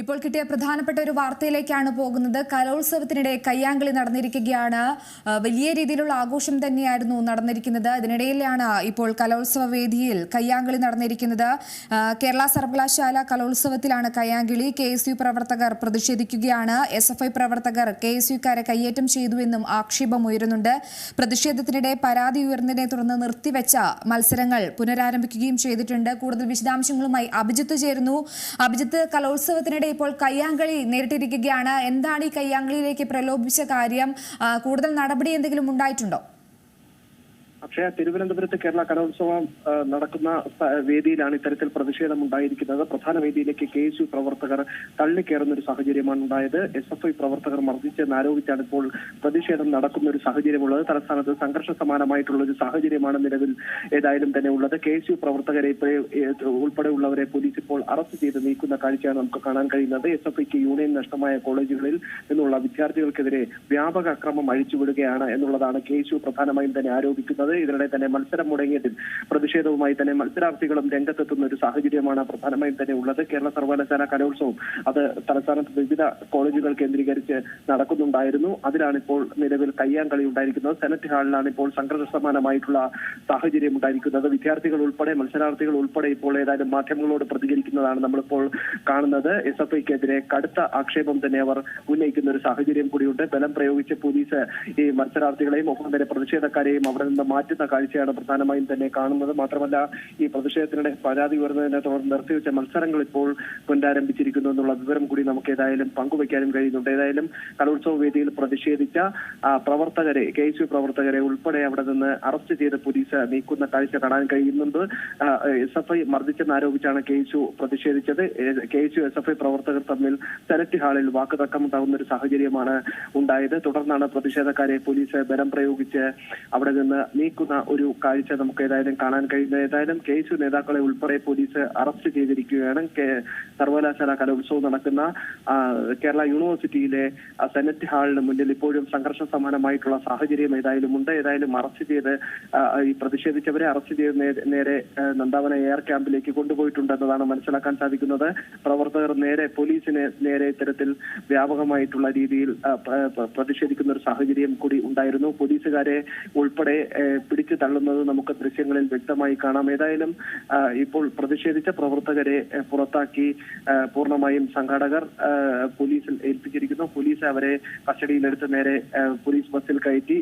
ഇപ്പോൾ കിട്ടിയ പ്രധാനപ്പെട്ട ഒരു വാർത്തയിലേക്കാണ് പോകുന്നത്. കലോത്സവത്തിനിടെ കയ്യാങ്കളി നടന്നിരിക്കുകയാണ്. വലിയ രീതിയിലുള്ള ആഘോഷം തന്നെയായിരുന്നു നടന്നിരിക്കുന്നത്. ഇതിനിടയിലാണ് ഇപ്പോൾ കലോത്സവ വേദിയിൽ കയ്യാങ്കളി നടന്നിരിക്കുന്നത്. കേരള സർവകലാശാല കലോത്സവത്തിലാണ് കയ്യാങ്കളി. കെ പ്രവർത്തകർ പ്രതിഷേധിക്കുകയാണ്. എസ് പ്രവർത്തകർ കെ എസ് കയ്യേറ്റം ചെയ്തുവെന്നും ആക്ഷേപം ഉയരുന്നുണ്ട്. പ്രതിഷേധത്തിനിടെ പരാതി ഉയർന്നതിനെ തുടർന്ന് നിർത്തിവെച്ച മത്സരങ്ങൾ പുനരാരംഭിക്കുകയും ചെയ്തിട്ടുണ്ട്. കൂടുതൽ വിശദാംശങ്ങളുമായി അഭിജിത്ത് ചേരുന്നു. അഭിജിത്ത് കലോത്സവത്തിനിടെ ഇപ്പോൾ കയ്യാങ്കളി നേരിട്ടിരിക്കുകയാണ്. എന്താണ് ഈ കയ്യാങ്കളിയിലേക്ക് പ്രലോഭിച്ച കാര്യം? കൂടുതൽ നടപടി എന്തെങ്കിലും ഉണ്ടായിട്ടുണ്ടോ? അക്ഷയ തിരുവനന്തപുരത്ത് കേരള കലോത്സവം നടക്കുന്ന വേദിയിലാണ് ഇത്തരത്തിൽ പ്രതിഷേധം ഉണ്ടായിരിക്കുന്നത്. പ്രധാന വേദിയിലേക്ക് കെ എസ് യു പ്രവർത്തകർ തള്ളിക്കയറുന്ന ഒരു സാഹചര്യമാണ് ഉണ്ടായത്. എസ് എഫ് ഐ പ്രവർത്തകർ മർദ്ദിച്ചെന്ന് ആരോപിച്ചാണ് ഇപ്പോൾ പ്രതിഷേധം നടക്കുന്ന ഒരു സാഹചര്യമുള്ളത്. തലസ്ഥാനത്ത് സംഘർഷ സമാനമായിട്ടുള്ള ഒരു സാഹചര്യമാണ് നിലവിൽ ഏതായാലും തന്നെ ഉള്ളത്. കെ എസ് യു പ്രവർത്തകരെ ഉൾപ്പെടെയുള്ളവരെ പോലീസ് ഇപ്പോൾ അറസ്റ്റ് ചെയ്ത് നീക്കുന്ന കാഴ്ചയാണ് നമുക്ക് കാണാൻ കഴിയുന്നത്. എസ് എഫ് ഐക്ക് യൂണിയൻ നഷ്ടമായ കോളേജുകളിൽ നിന്നുള്ള വിദ്യാർത്ഥികൾക്കെതിരെ വ്യാപക അക്രമം അഴിച്ചുവിടുകയാണ് എന്നുള്ളതാണ് കെ എസ് യു പ്രധാനമായും തന്നെ ആരോപിക്കുന്നത്. ഇതിനിടെ തന്നെ മത്സരം മുടങ്ങിയതിൽ പ്രതിഷേധവുമായി തന്നെ മത്സരാർത്ഥികളും രംഗത്തെത്തുന്ന ഒരു സാഹചര്യമാണ് പ്രധാനമായും തന്നെ ഉള്ളത്. കേരള സർവകലാശാല കലോത്സവം അത് തലസ്ഥാനത്ത് വിവിധ കോളേജുകൾ കേന്ദ്രീകരിച്ച് നടക്കുന്നുണ്ടായിരുന്നു. അതിലാണിപ്പോൾ നിലവിൽ കയ്യാങ്കളി ഉണ്ടായിരിക്കുന്നത്. സെനറ്റ് ഹാളിലാണ് ഇപ്പോൾ സംഘർഷ സമാനമായിട്ടുള്ള സാഹചര്യം ഉണ്ടായിരിക്കുന്നത്. വിദ്യാർത്ഥികൾ ഉൾപ്പെടെ മത്സരാർത്ഥികൾ ഉൾപ്പെടെ ഇപ്പോൾ ഏതായാലും മാധ്യമങ്ങളോട് പ്രതികരിക്കുന്നതാണ് നമ്മളിപ്പോൾ കാണുന്നത്. എസ് എഫ് ഐക്കെതിരെ കടുത്ത ആക്ഷേപം തന്നെ അവർ ഉന്നയിക്കുന്ന ഒരു സാഹചര്യം കൂടിയുണ്ട്. ബലം പ്രയോഗിച്ച് പോലീസ് ഈ മത്സരാർത്ഥികളെയും ഒപ്പം തന്നെ പ്രതിഷേധക്കാരെയും അവിടെ നിന്ന് മാറ്റുന്ന കാഴ്ചയാണ് പ്രധാനമായും തന്നെ കാണുന്നത്. മാത്രമല്ല ഈ പ്രതിഷേധത്തിനിടെ പരാതി ഉയർന്നതിനെ തുടർന്ന് നിർത്തിവെച്ച മത്സരങ്ങൾ ഇപ്പോൾ പുനരാരംഭിച്ചിരിക്കുന്നു എന്നുള്ള വിവരം കൂടി നമുക്ക് ഏതായാലും പങ്കുവയ്ക്കാനും കഴിയുന്നുണ്ട്. ഏതായാലും കലോത്സവ വേദിയിൽ പ്രതിഷേധിച്ച പ്രവർത്തകരെ കെ എസ് യു പ്രവർത്തകരെ ഉൾപ്പെടെ അവിടെ നിന്ന് അറസ്റ്റ് ചെയ്ത് പോലീസ് നീക്കുന്ന കാഴ്ച കാണാൻ കഴിയുന്നുണ്ട്. എസ് എഫ് ഐ മർദ്ദിച്ചെന്നാരോപിച്ചാണ് K S U പ്രതിഷേധിച്ചത്. K S U S F I പ്രവർത്തകർ തമ്മിൽ സെനറ്റ് ഹാളിൽ വാക്കുതർക്കമുണ്ടാകുന്ന ഒരു സാഹചര്യമാണ് ഉണ്ടായത്. തുടർന്നാണ് പ്രതിഷേധക്കാരെ പോലീസ് ബലം പ്രയോഗിച്ച് അവിടെ നിന്ന് നീക്കുന്ന ഒരു കാഴ്ച നമുക്ക് ഏതായാലും കാണാൻ കഴിയുന്നത് ഏതായാലും കെ എസ് യു നേതാക്കളെ ഉൾപ്പെടെ പോലീസ് അറസ്റ്റ് ചെയ്തിരിക്കുകയാണ്. സർവകലാശാല കലോത്സവം നടക്കുന്ന കേരള യൂണിവേഴ്സിറ്റിയിലെ സെനറ്റ് ഹാളിന് മുന്നിൽ ഇപ്പോഴും സംഘർഷ സമാനമായിട്ടുള്ള സാഹചര്യം ഏതായാലും ഉണ്ട്. ഏതായാലും അറസ്റ്റ് ചെയ്ത് ഈ പ്രതിഷേധിച്ചവരെ അറസ്റ്റ് ചെയ്ത് നേരെ നന്ദാവന എയർ ക്യാമ്പിലേക്ക് കൊണ്ടുപോയിട്ടുണ്ടെന്നതാണ് മനസ്സിലാക്കാൻ സാധിക്കുന്നത്. പ്രവർത്തകർ നേരെ പോലീസിന് നേരെ ഇത്തരത്തിൽ വ്യാപകമായിട്ടുള്ള രീതിയിൽ പ്രതിഷേധിക്കുന്ന ഒരു സാഹചര്യം കൂടി ഉണ്ടായിരുന്നു. പോലീസുകാരെ ഉൾപ്പെടെ പിടിച്ചു തള്ളുന്നത് നമുക്ക് ദൃശ്യങ്ങളിൽ വ്യക്തമായി കാണാം. ഏതായാലും ഇപ്പോൾ പ്രതിഷേധിച്ച പ്രവർത്തകരെ പുറത്താക്കി പൂർണമായും സംഘാടകർ പോലീസിൽ ഏൽപ്പിച്ചിരിക്കുന്നു. പോലീസ് അവരെ കസ്റ്റഡിയിലെടുത്ത് നേരെ പോലീസ് ബസ്സിൽ കയറ്റി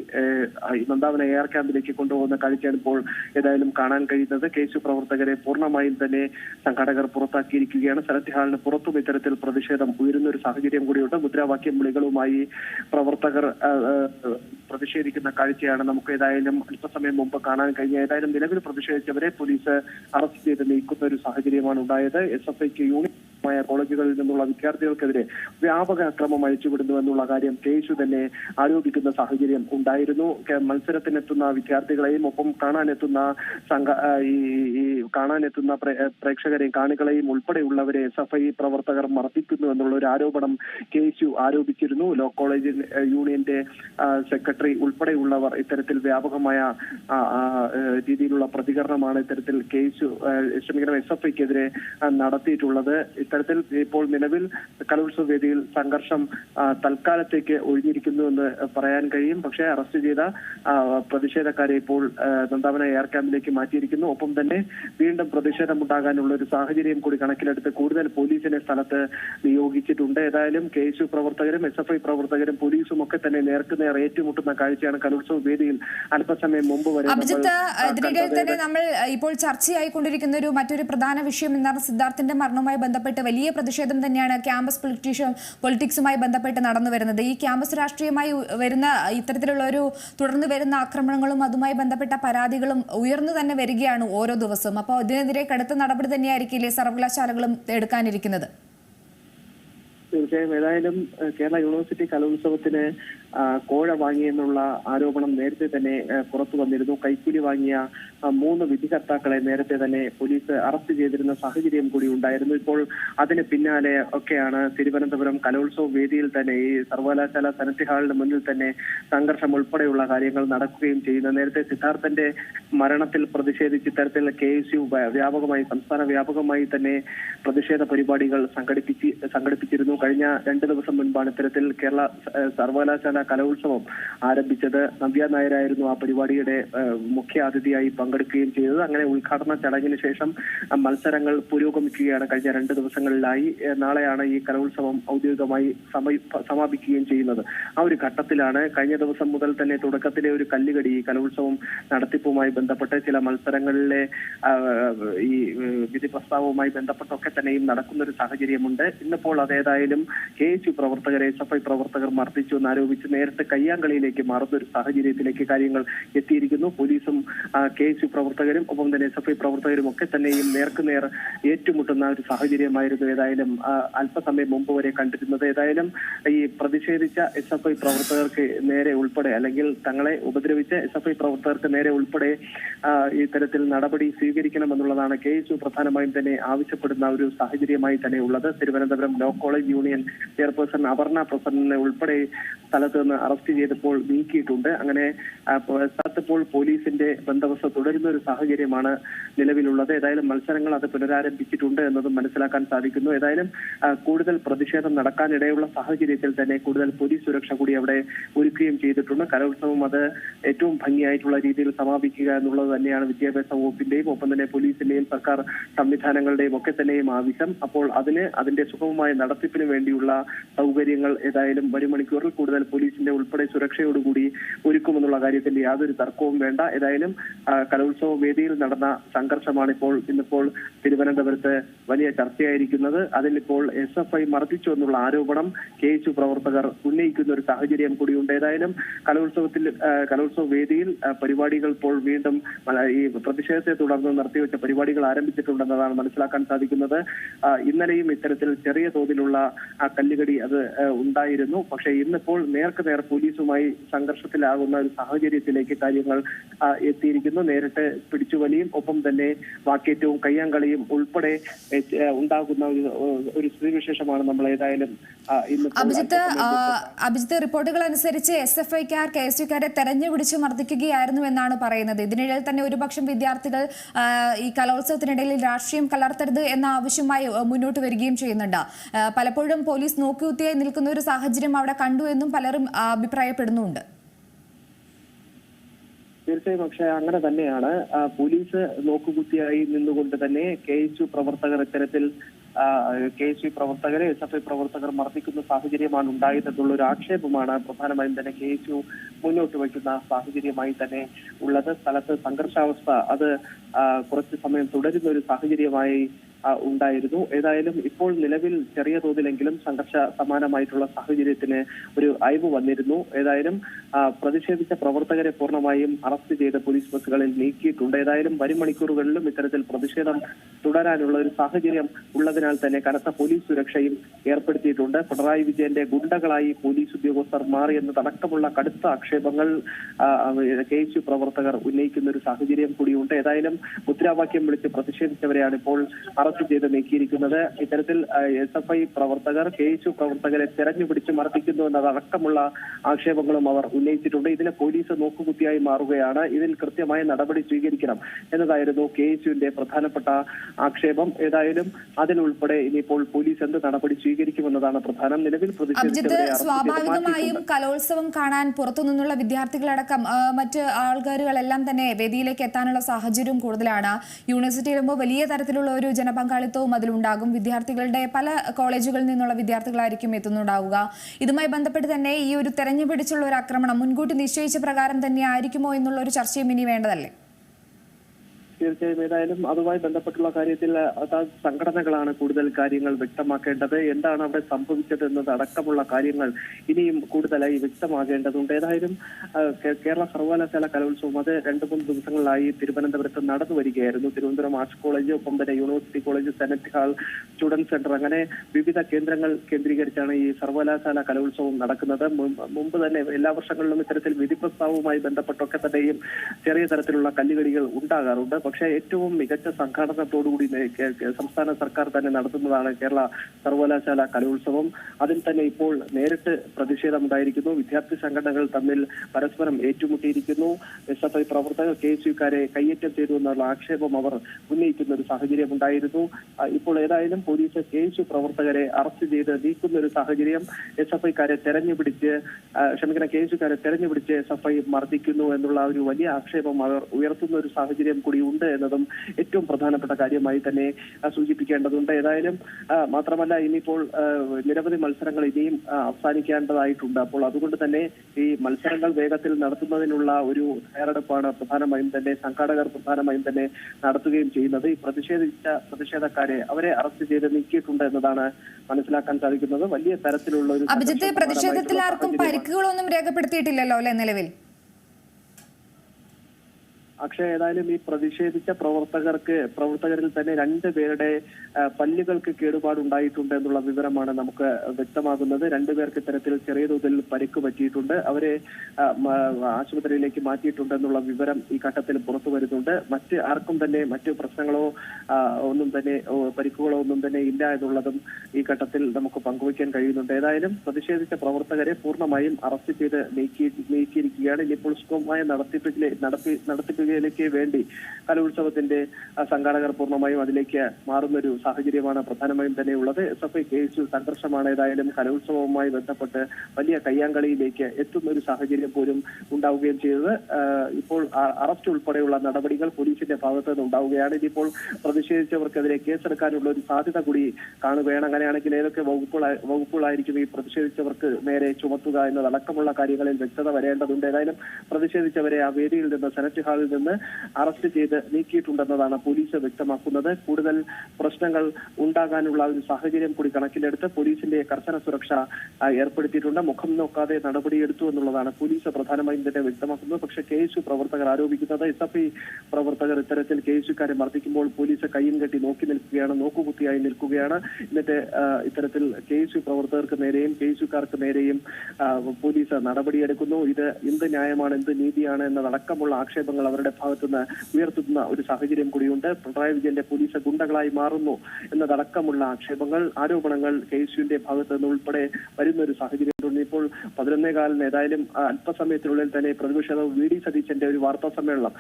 നന്ദാവന എയർ ക്യാമ്പിലേക്ക് കൊണ്ടുപോകുന്ന കാഴ്ചയാണ് ഇപ്പോൾ ഏതായാലും കാണാൻ കഴിയുന്നത്. കേസ് പ്രവർത്തകരെ പൂർണമായും തന്നെ സംഘാടകർ പുറത്താക്കിയിരിക്കുകയാണ്. സെനറ്റ് ഹാളിന് പുറത്തും ഇത്തരത്തിൽ പ്രതിഷേധം ഉയരുന്ന ഒരു സാഹചര്യം കൂടിയുണ്ട്. മുദ്രാവാക്യം വിളികളുമായി പ്രവർത്തകർ പ്രതിഷേധിക്കുന്ന കാഴ്ചയാണ് നമുക്ക് ഏതായാലും അല്പസമയം മുമ്പ് കാണാൻ കഴിഞ്ഞ ഏതായാലും നിലവിൽ പ്രതിഷേധിച്ചവരെ പോലീസ് അറസ്റ്റ് ചെയ്ത് നീക്കുന്ന ഒരു സാഹചര്യമാണ് ഉണ്ടായത്. എസ് എഫ് ഐക്ക് യൂണിയമായ കോളേജുകളിൽ നിന്നുള്ള വിദ്യാർത്ഥികൾക്കെതിരെ വ്യാപക അക്രമം അഴിച്ചുവിടുന്നു എന്നുള്ള കാര്യം കേശു തന്നെ ആരോപിക്കുന്ന സാഹചര്യം ഉണ്ടായിരുന്നു. മത്സരത്തിനെത്തുന്ന വിദ്യാർത്ഥികളെയും ഒപ്പം കാണാനെത്തുന്ന സംഘ ഈ കാണാനെത്തുന്ന പ്രേക്ഷകരെയും കാണികളെയും ഉൾപ്പെടെയുള്ളവരെ എസ് എഫ് ഐ പ്രവർത്തകർ മർദ്ദിക്കുന്നു എന്നുള്ള ഒരു ആരോപണം കേശു ആരോപിച്ചിരുന്നു. ലോ കോളേജ് യൂണിയന്റെ സെക്രട്ടറി ഉൾപ്പെടെയുള്ളവർ ഇത്തരത്തിൽ വ്യാപകമായ രീതിയിലുള്ള പ്രതികരണമാണ് ഇത്തരത്തിൽ യു ക്ഷമിക്കണം എസ് എഫ് ഐക്കെതിരെ നടത്തിയിട്ടുള്ളത്. ഇത്തരത്തിൽ ഇപ്പോൾ നിലവിൽ കലോത്സവ വേദിയിൽ സംഘർഷം തൽക്കാലത്തേക്ക് ഒഴിഞ്ഞിരിക്കുന്നു എന്ന് പറയാൻ കഴിയും. പക്ഷേ അറസ്റ്റ് ചെയ്ത പ്രതിഷേധക്കാരെ ഇപ്പോൾ നന്ദാവന എയർ ക്യാമ്പിലേക്ക് മാറ്റിയിരിക്കുന്നു. ഒപ്പം തന്നെ വീണ്ടും പ്രതിഷേധമുണ്ടാകാനുള്ള ഒരു സാഹചര്യം കൂടി കണക്കിലെടുത്ത് കൂടുതൽ പോലീസിനെ സ്ഥലത്ത് നിയോഗിച്ചിട്ടുണ്ട്. ഏതായാലും കെ എസ് യു പ്രവർത്തകരും എസ് എഫ് ഐ പ്രവർത്തകരും പോലീസും ഒക്കെ തന്നെ നേർക്കുനേർ ഏറ്റുമുട്ടുന്ന കാഴ്ചയാണ് കലോത്സവ വേദിയിൽ അല്പസമയം മുമ്പ് വരെ അഭിജിത്ത് ഇതിനിടയിൽ തന്നെ നമ്മൾ ഇപ്പോൾ ചർച്ചയായിക്കൊണ്ടിരിക്കുന്ന ഒരു മറ്റൊരു പ്രധാന വിഷയം എന്താണ് സിദ്ധാർത്ഥിന്റെ മരണവുമായി ബന്ധപ്പെട്ട് വലിയ പ്രതിഷേധം തന്നെയാണ് ക്യാമ്പസ് പൊളിറ്റീഷ്യൻ പൊളിറ്റിക്സുമായി ബന്ധപ്പെട്ട് നടന്നു വരുന്നത്. ഈ ക്യാമ്പസ് രാഷ്ട്രീയമായി വരുന്ന ഇത്തരത്തിലുള്ള ഒരു തുടർന്ന് വരുന്ന ആക്രമണങ്ങളും അതുമായി ബന്ധപ്പെട്ട പരാതികളും ഉയർന്നു തന്നെ വരികയാണ് ഓരോ ദിവസവും. അപ്പോൾ ഇതിനെതിരെ കടുത്ത നടപടി തന്നെയായിരിക്കില്ലേ സർവകലാശാലകളും എടുക്കാനിരിക്കുന്നത്? തീർച്ചയായും ഏതായാലും കേരള യൂണിവേഴ്സിറ്റി കലോത്സവത്തിന് കോഴ വാങ്ങിയെന്നുള്ള ആരോപണം നേരത്തെ തന്നെ പുറത്തു വന്നിരുന്നു. കൈക്കൂലി വാങ്ങിയ മൂന്ന് വിധികർത്താക്കളെ നേരത്തെ തന്നെ പോലീസ് അറസ്റ്റ് ചെയ്തിരുന്ന സാഹചര്യം കൂടി ഉണ്ടായിരുന്നു. ഇപ്പോൾ അതിന് പിന്നാലെ ഒക്കെയാണ് തിരുവനന്തപുരം കലോത്സവ വേദിയിൽ തന്നെ ഈ സർവകലാശാല സെനറ്റ് ഹാളിന് മുന്നിൽ തന്നെ സംഘർഷം ഉൾപ്പെടെയുള്ള കാര്യങ്ങൾ നടക്കുകയും ചെയ്യുന്നത്. നേരത്തെ സിദ്ധാർത്ഥന്റെ മരണത്തിൽ പ്രതിഷേധിച്ച് ഇത്തരത്തിൽ കെ എസ് യു വ്യാപകമായി സംസ്ഥാന വ്യാപകമായി തന്നെ പ്രതിഷേധ പരിപാടികൾ സംഘടിപ്പിച്ച് സംഘടിപ്പിച്ചിരുന്നു. കഴിഞ്ഞ രണ്ട് ദിവസം മുൻപാണ് ഇത്തരത്തിൽ കേരള സർവകലാശാല കലോത്സവം ആരംഭിച്ചത്. നവ്യ നായരായിരുന്നു ആ പരിപാടിയുടെ മുഖ്യ അതിഥിയായി പങ്കെടുക്കുകയും ചെയ്തത്. അങ്ങനെ ഉദ്ഘാടന ചടങ്ങിന് ശേഷം മത്സരങ്ങൾ പുരോഗമിക്കുകയാണ് കഴിഞ്ഞ രണ്ട് ദിവസങ്ങളിലായി. നാളെയാണ് ഈ കലോത്സവം ഔദ്യോഗികമായി സമാപിക്കുകയും ചെയ്യുന്നത്. ആ ഒരു ഘട്ടത്തിലാണ് കഴിഞ്ഞ ദിവസം മുതൽ തന്നെ തുടക്കത്തിലെ ഒരു കല്ലുകടി ഈ കലോത്സവം നടത്തിപ്പുമായി ബന്ധപ്പെട്ട് ചില മത്സരങ്ങളിലെ ഈ വിധി പ്രസ്താവവുമായി ബന്ധപ്പെട്ടൊക്കെ തന്നെയും നടക്കുന്ന ഒരു സാഹചര്യമുണ്ട്. ഇന്നിപ്പോൾ അതേതായാലും കെ എസ് യു പ്രവർത്തകരെ എസ് എഫ് ഐ പ്രവർത്തകർ മർദ്ദിച്ചു എന്നാരോപിച്ച് നേരത്തെ കയ്യാങ്കളിയിലേക്ക് മാറുന്ന ഒരു സാഹചര്യത്തിലേക്ക് കാര്യങ്ങൾ എത്തിയിരിക്കുന്നു. പോലീസും കെ എസ് യു പ്രവർത്തകരും ഒപ്പം തന്നെ എസ് എഫ് ഐ പ്രവർത്തകരും ഒക്കെ തന്നെയും നേർക്കുനേർ ഏറ്റുമുട്ടുന്ന ഒരു സാഹചര്യമായിരുന്നു ഏതായാലും അല്പസമയം മുമ്പ് വരെ കണ്ടിരുന്നത്. ഏതായാലും ഈ പ്രതിഷേധിച്ച എസ് എഫ് ഐ പ്രവർത്തകർക്ക് നേരെ ഉൾപ്പെടെ അല്ലെങ്കിൽ തങ്ങളെ ഉപദ്രവിച്ച എസ് എഫ് ഐ പ്രവർത്തകർക്ക് നേരെ ഉൾപ്പെടെ ഇത്തരത്തിൽ നടപടി സ്വീകരിക്കണമെന്നുള്ളതാണ് കെ എസ് യു പ്രധാനമായും തന്നെ ആവശ്യപ്പെടുന്ന ഒരു സാഹചര്യമായി തന്നെ ഉള്ളത്. Thiruvananthapuram law college union chairperson Aparna പ്രസന്നനെ ഉൾപ്പെടെ സ്ഥലത്ത് നിന്ന് അറസ്റ്റ് ചെയ്തപ്പോൾ നീക്കിയിട്ടുണ്ട്. അങ്ങനെ സ്ഥലത്തിപ്പോൾ പോലീസിന്റെ ബന്ദോബസ്ത് തുടരുന്ന ഒരു സാഹചര്യമാണ് നിലവിലുള്ളത്. ഏതായാലും മത്സരങ്ങൾ അത് പുനരാരംഭിച്ചിട്ടുണ്ട് എന്നതും മനസ്സിലാക്കാൻ സാധിക്കുന്നു. ഏതായാലും കൂടുതൽ പ്രതിഷേധം നടക്കാനിടയുള്ള സാഹചര്യത്തിൽ തന്നെ കൂടുതൽ പോലീസ് സുരക്ഷ കൂടി അവിടെ ഒരുക്കുകയും ചെയ്തിട്ടുണ്ട്. കലോത്സവം അത് ഏറ്റവും ഭംഗിയായിട്ടുള്ള രീതിയിൽ സമാപിക്കുക എന്നുള്ളത് തന്നെയാണ് വിദ്യാഭ്യാസ വകുപ്പിന്റെയും ഒപ്പം തന്നെ പോലീസിന്റെയും സർക്കാർ സംവിധാനങ്ങളുടെയും ഒക്കെ തന്നെയും ആവശ്യം. അപ്പോൾ അതിന് അതിന്റെ സുഗമമായ നടത്തിപ്പിന് വേണ്ടിയുള്ള സൗകര്യങ്ങൾ ഏതായാലും വരും മണിക്കൂറിൽ കൂടുതൽ പോലീസിന്റെ ഉൾപ്പെടെ സുരക്ഷയോടുകൂടി ഒരുക്കുമെന്നുള്ള കാര്യത്തിൽ യാതൊരു തർക്കവും വേണ്ട. ഏതായാലും കലോത്സവ വേദിയിൽ നടന്ന സംഘർഷമാണ് ഇപ്പോൾ ഇന്നിപ്പോൾ തിരുവനന്തപുരത്ത് വലിയ ചർച്ചയായിരിക്കുന്നത്. അതിലിപ്പോൾ എസ് എഫ് ഐ മർദ്ദിച്ചു എന്നുള്ള ആരോപണം കെ എച്ച് പ്രവർത്തകർ ഉന്നയിക്കുന്ന ഒരു സാഹചര്യം കൂടിയുണ്ട്. ഏതായാലും കലോത്സവത്തിൽ കലോത്സവ വേദിയിൽ പരിപാടികൾ ഇപ്പോൾ വീണ്ടും ഈ പ്രതിഷേധത്തെ തുടർന്ന് നിർത്തിവെച്ച പരിപാടികൾ ആരംഭിച്ചിട്ടുണ്ടെന്നതാണ് മനസ്സിലാക്കാൻ സാധിക്കുന്നത്. ഇന്നലെയും ഇത്തരത്തിൽ ചെറിയ തോതിലുള്ള ആ കല്ലുകടി അത് ഉണ്ടായിരുന്നു. പക്ഷേ ഇന്നിപ്പോൾ നേർക്ക് നേർ പോലീസുമായി സംഘർഷത്തിലാകുന്ന ഒരു സാഹചര്യത്തിലേക്ക് കാര്യങ്ങൾ എത്തിയിരിക്കുന്നു. നേരിട്ട് പിടിച്ചുവലിയും ഒപ്പം തന്നെ വാക്കേറ്റവും കയ്യാങ്കളിയും ഉൾപ്പെടെ ഉണ്ടാകുന്ന ഒരു സ്ഥിതിവിശേഷമാണ് നമ്മൾ ഏതായാലും അഭിജിത്ത് അഭിജിത്ത് റിപ്പോർട്ടുകൾ അനുസരിച്ച് എസ് എഫ് ഐക്കാർ കെ എസ് യുക്കാരെ തെരഞ്ഞുപിടിച്ച് മർദ്ദിക്കുകയായിരുന്നു എന്നാണ് പറയുന്നത്. ഇതിനിടയിൽ തന്നെ ഒരുപക്ഷം വിദ്യാർത്ഥികൾ ഈ കലോത്സവത്തിനിടയിൽ രാഷ്ട്രീയം കലർത്തരുത് എന്ന ആവശ്യമായി മുന്നോട്ട് വരികയും ചെയ്യുന്നുണ്ട്. പലപ്പോഴും പോലീസ് നോക്കിയുത്തിയായി നിൽക്കുന്ന ഒരു സാഹചര്യം അവിടെ കണ്ടു എന്നും പലരും അഭിപ്രായപ്പെടുന്നുണ്ട് തീർച്ചയായും പക്ഷേ അങ്ങനെ തന്നെയാണ്. പോലീസ് നോക്കുകുത്തിയായി നിന്നുകൊണ്ട് തന്നെ കെ എസ് യു പ്രവർത്തകർ ഇത്തരത്തിൽ കെ എസ് യു പ്രവർത്തകരെ എസ് എഫ് ഐ പ്രവർത്തകർ മർദ്ദിക്കുന്ന സാഹചര്യമാണ് ഉണ്ടായത് എന്നുള്ള ഒരു ആക്ഷേപമാണ് പ്രധാനമായും തന്നെ കെ എസ് യു മുന്നോട്ട് വയ്ക്കുന്ന സാഹചര്യമായി തന്നെ ഉള്ളത്. സ്ഥലത്ത് സംഘർഷാവസ്ഥ അത് കുറച്ച് സമയം തുടരുന്ന ഒരു സാഹചര്യമായി ഉണ്ടായിരുന്നു. ഏതായാലും ഇപ്പോൾ നിലവിൽ ചെറിയ തോതിലെങ്കിലും സംഘർഷ സമാനമായിട്ടുള്ള സാഹചര്യത്തിന് ഒരു അയവ് വന്നിരുന്നു. ഏതായാലും പ്രതിഷേധിച്ച പ്രവർത്തകരെ പൂർണമായും അറസ്റ്റ് ചെയ്ത് പോലീസ് ബസ്സുകളിൽ നീക്കിയിട്ടുണ്ട്. ഏതായാലും വരും മണിക്കൂറുകളിലും ഇത്തരത്തിൽ പ്രതിഷേധം തുടരാനുള്ള ഒരു സാഹചര്യം ഉള്ളതിനാൽ തന്നെ കനത്ത പോലീസ് സുരക്ഷയും ഏർപ്പെടുത്തിയിട്ടുണ്ട്. പിണറായി വിജയന്റെ ഗുണ്ടകളായി പോലീസ് ഉദ്യോഗസ്ഥർ മാറിയെന്നതടക്കമുള്ള കടുത്ത ആക്ഷേപങ്ങൾ കെ എസ് യു പ്രവർത്തകർ ഉന്നയിക്കുന്ന ഒരു സാഹചര്യം കൂടിയുണ്ട്. ഏതായാലും മുദ്രാവാക്യം വിളിച്ച് പ്രതിഷേധിച്ചവരെയാണ് ഇപ്പോൾ അറസ്റ്റ് ചെയ്ത് നീക്കിയിരിക്കുന്നത്. ഇത്തരത്തിൽ എസ് എഫ് ഐ പ്രവർത്തകർ കെ എസ് യു പ്രവർത്തകരെ തെരഞ്ഞുപിടിച്ച് മർദ്ദിക്കുന്നു എന്നതടക്കമുള്ള ആക്ഷേപങ്ങളും അവർ ഉന്നയിച്ചിട്ടുണ്ട്. ഇതിനെ പോലീസ് നോക്കുകുത്തിയായി മാറുകയാണ്. ഇതിൽ കൃത്യമായ നടപടി സ്വീകരിക്കണം എന്നതായിരുന്നു കെ എസ് യുവിന്റെ പ്രധാനപ്പെട്ട ആക്ഷേപം. ഏതായാലും അതിലുൾപ്പെടെ ഇനിയിപ്പോൾ പോലീസ് എന്ത് നടപടി സ്വീകരിക്കുമെന്നതാണ് പ്രധാനം. നിലവിൽ അറസ്റ്റ് സ്വാഭാവികമായും കലോത്സവം കാണാൻ പുറത്തു നിന്നുള്ള വിദ്യാർത്ഥികളടക്കം മറ്റ് ആൾക്കാരുകളെല്ലാം തന്നെ വേദിയിലേക്ക് എത്താനുള്ള സാഹചര്യം കൂടുതലാണ്. യൂണിവേഴ്സിറ്റിയിലുമ്പോൾ വലിയ തരത്തിലുള്ള ഒരു ജനപങ്കാളിത്തവും അതിലുണ്ടാകും. വിദ്യാർത്ഥികളുടെ പല കോളേജുകളിൽ നിന്നുള്ള വിദ്യാർത്ഥികളായിരിക്കും എത്തുന്നുണ്ടാവുക. ഇതുമായി ബന്ധപ്പെട്ട് തന്നെ ഈ ഒരു തെരഞ്ഞു പിടിച്ചുള്ള ഒരു ആക്രമണം മുൻകൂട്ടി നിശ്ചയിച്ച പ്രകാരം തന്നെ ആയിരിക്കുമോ എന്നുള്ള ഒരു ചർച്ചയും ഇനി വേണ്ടതല്ലേ? തീർച്ചയായും ഏതായാലും അതുമായി ബന്ധപ്പെട്ടുള്ള കാര്യത്തിൽ അതാത് സംഘടനകളാണ് കൂടുതൽ കാര്യങ്ങൾ വ്യക്തമാക്കേണ്ടത്. എന്താണ് അവിടെ സംഭവിച്ചത് എന്നത് അടക്കമുള്ള കാര്യങ്ങൾ ഇനിയും കൂടുതലായി വ്യക്തമാകേണ്ടതുണ്ട്. ഏതായാലും കേരള സർവകലാശാല കലോത്സവം അത് രണ്ടു മൂന്ന് ദിവസങ്ങളിലായി തിരുവനന്തപുരത്ത് നടന്നു വരികയായിരുന്നു. തിരുവനന്തപുരം ആർട്സ് കോളേജ് ഒപ്പം തന്നെ university college senate hall student centre അങ്ങനെ വിവിധ കേന്ദ്രങ്ങൾ കേന്ദ്രീകരിച്ചാണ് ഈ സർവകലാശാല കലോത്സവം നടക്കുന്നത്. മുമ്പ് തന്നെ എല്ലാ വർഷങ്ങളിലും ഇത്തരത്തിൽ വിധി പ്രസ്താവവുമായി ബന്ധപ്പെട്ടൊക്കെ തന്നെയും ചെറിയ തരത്തിലുള്ള കല്ലുകടികൾ ഉണ്ടാകാറുണ്ട്. പക്ഷേ ഏറ്റവും മികച്ച സംഘാടനത്തോടുകൂടി സംസ്ഥാന സർക്കാർ തന്നെ നടത്തുന്നതാണ് കേരള സർവകലാശാല കലോത്സവം. അതിൽ തന്നെ ഇപ്പോൾ നേരിട്ട് പ്രതിഷേധമുണ്ടായിരിക്കുന്നു വിദ്യാർത്ഥി സംഘടനകൾ തമ്മിൽ പരസ്പരം ഏറ്റുമുട്ടിയിരിക്കുന്നു. എസ് എഫ് ഐ പ്രവർത്തകർ കെ എസ് യുക്കാരെ കയ്യേറ്റം ചെയ്തു എന്നുള്ള ആക്ഷേപം അവർ ഉന്നയിക്കുന്ന ഒരു സാഹചര്യം ഉണ്ടായിരുന്നു. ഇപ്പോൾ ഏതായാലും പോലീസ് കെ എസ് യു പ്രവർത്തകരെ അറസ്റ്റ് ചെയ്ത് നീക്കുന്ന ഒരു സാഹചര്യം എസ് എഫ് ഐക്കാരെ തെരഞ്ഞുപിടിച്ച് ക്ഷമിക്കണം കെ എസ് യുക്കാരെ തെരഞ്ഞുപിടിച്ച് എസ് എഫ് ഐ മർദ്ദിക്കുന്നു എന്നുള്ള ഒരു വലിയ ആക്ഷേപം അവർ ഉയർത്തുന്ന ഒരു സാഹചര്യം കൂടി ഉണ്ട് എന്നതും ഏറ്റവും പ്രധാനപ്പെട്ട കാര്യമായി തന്നെ സൂചിപ്പിക്കേണ്ടതുണ്ട്. ഏതായാലും മാത്രമല്ല ഇനിയിപ്പോൾ നിരവധി മത്സരങ്ങൾ ഇനിയും അവസാനിക്കേണ്ടതായിട്ടുണ്ട്. അപ്പോൾ അതുകൊണ്ട് തന്നെ ഈ മത്സരങ്ങൾ വേഗത്തിൽ നടത്തുന്നതിനുള്ള ഒരു തയ്യാറെടുപ്പാണ് പ്രധാനമായും തന്നെ സംഘാടകർ പ്രധാനമായും തന്നെ നടത്തുകയും ചെയ്യുന്നത്. ഈ പ്രതിഷേധിച്ച പ്രതിഷേധക്കാരെ അവരെ അറസ്റ്റ് ചെയ്ത് നീക്കിയിട്ടുണ്ട് എന്നതാണ് മനസ്സിലാക്കാൻ സാധിക്കുന്നത്. വലിയ തരത്തിലുള്ള ഒരു പ്രതിഷേധത്തിൽ ആർക്കും പരിക്കുകളൊന്നും രേഖപ്പെടുത്തിയിട്ടില്ലല്ലോ അല്ലെ നിലവിൽ? അക്ഷയ ഏതായാലും ഈ പ്രതിഷേധിച്ച പ്രവർത്തകർക്ക് പ്രവർത്തകരിൽ തന്നെ രണ്ട് പേരുടെ പല്ലുകൾക്ക് കേടുപാടുണ്ടായിട്ടുണ്ട് എന്നുള്ള വിവരമാണ് നമുക്ക് വ്യക്തമാകുന്നത്. രണ്ടുപേർക്ക് ഇത്തരത്തിൽ ചെറിയ തോതിൽ പരിക്ക് പറ്റിയിട്ടുണ്ട്. അവരെ ആശുപത്രിയിലേക്ക് മാറ്റിയിട്ടുണ്ട് എന്നുള്ള വിവരം ഈ ഘട്ടത്തിൽ പുറത്തു വരുന്നുണ്ട്. മറ്റ് ആർക്കും തന്നെ മറ്റു പ്രശ്നങ്ങളോ ഒന്നും തന്നെ പരിക്കുകളോ ഒന്നും തന്നെ ഇല്ല എന്നുള്ളതും ഈ ഘട്ടത്തിൽ നമുക്ക് പങ്കുവയ്ക്കാൻ കഴിയുന്നുണ്ട്. ഏതായാലും പ്രതിഷേധിച്ച പ്രവർത്തകരെ പൂർണമായും അറസ്റ്റ് ചെയ്ത് നീക്കി നീക്കിയിരിക്കുകയാണ്. ഇനി സുഗമമായ നടത്തിപ്പിലെ നടത്തി നടത്തിപ്പിലേക്ക് വേണ്ടി കലോത്സവത്തിന്റെ സംഘാടകർ പൂർണമായും അതിലേക്ക് മാറുന്നൊരു സാഹചര്യമാണ് പ്രധാനമായും തന്നെ ഉള്ളത്. എസ് എഫ് ഐ കേസിൽ സംഘർഷമാണ് ഏതായാലും കലോത്സവവുമായി ബന്ധപ്പെട്ട് വലിയ കയ്യാങ്കളിയിലേക്ക് എത്തുന്ന ഒരു സാഹചര്യം പോലും ഉണ്ടാവുകയും ചെയ്തത്. ഇപ്പോൾ അറസ്റ്റ് ഉൾപ്പെടെയുള്ള നടപടികൾ പോലീസിന്റെ ഭാഗത്ത് നിന്ന് ഉണ്ടാവുകയാണ്. ഇതിപ്പോൾ പ്രതിഷേധിച്ചവർക്കെതിരെ കേസെടുക്കാനുള്ള ഒരു സാധ്യത കൂടി കാണുകയാണ്. അങ്ങനെയാണെങ്കിൽ ഏതൊക്കെ വകുപ്പുകൾ വകുപ്പുകളായിരിക്കും ഈ പ്രതിഷേധിച്ചവർക്ക് നേരെ ചുമത്തുക എന്നതടക്കമുള്ള കാര്യങ്ങളിൽ വ്യക്തത വരേണ്ടതുണ്ട്. ഏതായാലും പ്രതിഷേധിച്ചവരെ ആ വേദിയിൽ നിന്ന് സെനറ്റ് ഹാളിൽ നിന്ന് അറസ്റ്റ് ചെയ്ത് നീക്കിയിട്ടുണ്ടെന്നതാണ് പോലീസ് വ്യക്തമാക്കുന്നത്. കൂടുതൽ പ്രശ്നങ്ങൾ ഉണ്ടാകാനുള്ള ഒരു സാഹചര്യം കൂടി കണക്കിലെടുത്ത് പോലീസിന്റെ കർശന സുരക്ഷ ഏർപ്പെടുത്തിയിട്ടുണ്ട്. മുഖം നോക്കാതെ നടപടിയെടുത്തു എന്നുള്ളതാണ് പോലീസ് പ്രധാനമായും തന്നെ വ്യക്തമാക്കുന്നത്. പക്ഷേ കെ എസ് യു പ്രവർത്തകർ ആരോപിക്കുന്നത് എസ് എഫ് ഐ പ്രവർത്തകർ ഇത്തരത്തിൽ കെ എസ് യുക്കാരെ മർദ്ദിക്കുമ്പോൾ പോലീസ് കയ്യും കെട്ടി നോക്കി നിൽക്കുകയാണ് നോക്കുകുത്തിയായി നിൽക്കുകയാണ്. എന്നിട്ട് ഇത്തരത്തിൽ കെ എസ് യു പ്രവർത്തകർക്ക് നേരെയും കെ എസ് യുക്കാർക്ക് നേരെയും പോലീസ് നടപടിയെടുക്കുന്നു. ഇത് എന്ത് ന്യായമാണ് എന്ത് നീതിയാണ് എന്നതടക്കമുള്ള ആക്ഷേപങ്ങൾ അവരുടെ ഭാഗത്തുനിന്ന് ഉയർത്തുന്ന ഒരു സാഹചര്യം കൂടിയുണ്ട്. പിണറായി വിജയന്റെ പോലീസ് ഗുണ്ടകളായി മാറുന്നു എന്നതടക്കമുള്ള ആക്ഷേപങ്ങൾ ആരോപണങ്ങൾ കെ എസ് യുവിന്റെ ഭാഗത്ത് നിന്ന് ഉൾപ്പെടെ വരുന്ന ഒരു സാഹചര്യം ഇപ്പോൾ പതിനൊന്നേകാലിന് ഏതായാലും അല്പസമയത്തിനുള്ളിൽ തന്നെ പ്രതിപക്ഷ നേതാവ് വി ഡി സതീശന്റെ ഒരു വാർത്താ സമ്മേളനം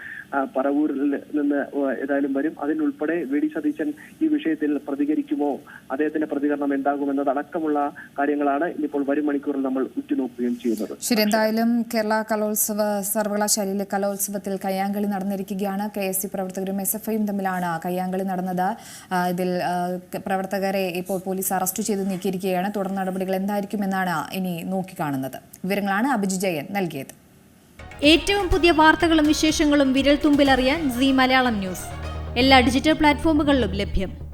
പറവൂരിൽ നിന്ന് ഏതായാലും വരും. അതിനുൾപ്പെടെ വി ഡി സതീശൻ ഈ വിഷയത്തിൽ പ്രതികരിക്കുമോ? അദ്ദേഹത്തിന്റെ പ്രതികരണം എന്താകുമെന്നതടക്കമുള്ള കാര്യങ്ങളാണ് ഇനിയിപ്പോൾ വരും മണിക്കൂറിൽ നമ്മൾ ഉറ്റുനോക്കുകയും ചെയ്യുന്നത്. ശരി എന്തായാലും കേരള കലോത്സവ സർവകലാശാലയിലെ കലോത്സവത്തിൽ കയ്യാങ്കളി നടന്നിരിക്കുകയാണ്. കെ എസ് സി പ്രവർത്തകരും എസ് എഫ് ഐയും തമ്മിലാണ് കയ്യാങ്കളി നടന്നത്. ഇതിൽ പ്രവർത്തകരെ ഇപ്പോൾ പോലീസ് അറസ്റ്റ് ചെയ്ത് നീക്കിയിരിക്കുകയാണ്. തുടർ നടപടികൾ എന്തായിരിക്കുമെന്നാണ് ഇനി നോക്കിക്കാണുന്നത്. വിവരങ്ങളാണ് അഭിജി ജയൻ നൽകിയത്. ഏറ്റവും പുതിയ വാർത്തകളും വിശേഷങ്ങളും വിരൽ തുമ്പിലറിയാൻ സി മലയാളം ന്യൂസ്. എല്ലാ ഡിജിറ്റൽ പ്ലാറ്റ്ഫോമുകളിലും ലഭ്യം.